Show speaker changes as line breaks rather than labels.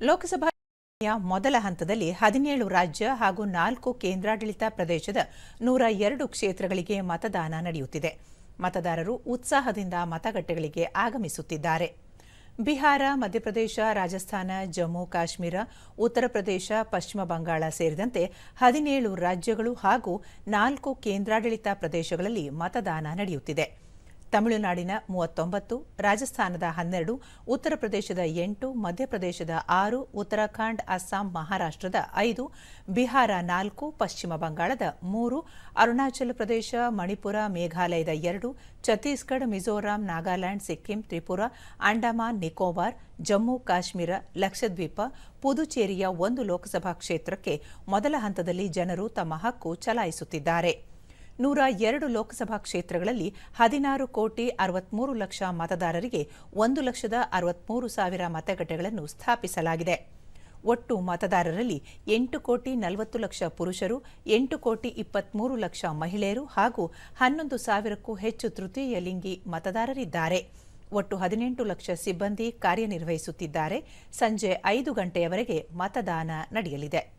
ಲೋಕಸಭಾ ಮೊದಲ ಹಂತದಲ್ಲಿ ಹದಿನೇಳು ರಾಜ್ಯ ಹಾಗೂ ನಾಲ್ಕು ಕೇಂದ್ರಾಡಳಿತ ಪ್ರದೇಶದ ನೂರ ಎರಡು ಕ್ಷೇತ್ರಗಳಿಗೆ ಮತದಾನ ನಡೆಯುತ್ತಿದೆ. ಮತದಾರರು ಉತ್ಸಾಹದಿಂದ ಮತಗಟ್ಟೆಗಳಿಗೆ ಆಗಮಿಸುತ್ತಿದ್ದಾರೆ. ಬಿಹಾರ, ಮಧ್ಯಪ್ರದೇಶ, ರಾಜಸ್ಥಾನ, ಜಮ್ಮು, ಕಾಶ್ಮೀರ, ಉತ್ತರ ಪ್ರದೇಶ, ಪಶ್ಚಿಮ ಬಂಗಾಳ ಸೇರಿದಂತೆ ಹದಿನೇಳು ರಾಜ್ಯಗಳು ಹಾಗೂ ನಾಲ್ಕು ಕೇಂದ್ರಾಡಳಿತ ಪ್ರದೇಶಗಳಲ್ಲಿ ಮತದಾನ ನಡೆಯುತ್ತಿದೆ. ತಮಿಳುನಾಡಿನ ಮೂವತ್ತೊಂಬತ್ತು, ರಾಜಸ್ಥಾನದ ಹನ್ನೆರಡು, ಉತ್ತರ ಪ್ರದೇಶದ ಎಂಟು, ಮಧ್ಯಪ್ರದೇಶದ ಆರು, ಉತ್ತರಾಖಂಡ್, ಅಸ್ಸಾಂ, ಮಹಾರಾಷ್ಟ್ರದ ಐದು, ಬಿಹಾರ ನಾಲ್ಕು, ಪಶ್ಚಿಮ ಬಂಗಾಳದ ಮೂರು, ಅರುಣಾಚಲ ಪ್ರದೇಶ, ಮಣಿಪುರ, ಮೇಘಾಲಯದ ಎರಡು, ಛತ್ತೀಸ್ಗಢ, ಮಿಜೋರಾಂ, ನಾಗಾಲ್ಯಾಂಡ್, ಸಿಕ್ಕಿಂ, ತ್ರಿಪುರ, ಅಂಡಮಾನ್, ನಿಕೋಬಾರ್, ಜಮ್ಮು, ಕಾಶ್ಮೀರ, ಲಕ್ಷದ್ವೀಪ, ಪುದುಚೇರಿಯ ಒಂದು ಲೋಕಸಭಾ ಕ್ಷೇತ್ರಕ್ಕೆ ಮೊದಲ ಹಂತದಲ್ಲಿ ಜನರು ತಮ್ಮ ಹಕ್ಕು ಚಲಾಯಿಸುತ್ತಿದ್ದಾರೆ. ನೂರ ಎರಡು ಲೋಕಸಭಾ ಕ್ಷೇತ್ರಗಳಲ್ಲಿ ಹದಿನಾರು ಕೋಟಿ ಅರವತ್ಮೂರು ಲಕ್ಷ ಮತದಾರರಿಗೆ ಒಂದು ಲಕ್ಷದ ಅರವತ್ಮೂರು ಸಾವಿರ ಮತಗಟ್ಟೆಗಳನ್ನು ಸ್ಥಾಪಿಸಲಾಗಿದೆ. ಒಟ್ಟು ಮತದಾರರಲ್ಲಿ ಎಂಟು ಕೋಟಿ ನಲವತ್ತು ಲಕ್ಷ ಪುರುಷರು, ಎಂಟು ಕೋಟಿ ಇಪ್ಪತ್ಮೂರು ಲಕ್ಷ ಮಹಿಳೆಯರು ಹಾಗೂ ಹನ್ನೊಂದು ಸಾವಿರಕ್ಕೂ ಹೆಚ್ಚು ತೃತೀಯ ಲಿಂಗಿ ಮತದಾರರಿದ್ದಾರೆ. ಒಟ್ಟು ಹದಿನೆಂಟು ಲಕ್ಷ ಸಿಬ್ಬಂದಿ ಕಾರ್ಯನಿರ್ವಹಿಸುತ್ತಿದ್ದಾರೆ. ಸಂಜೆ ಐದು ಗಂಟೆಯವರೆಗೆ ಮತದಾನ ನಡೆಯಲಿದೆ.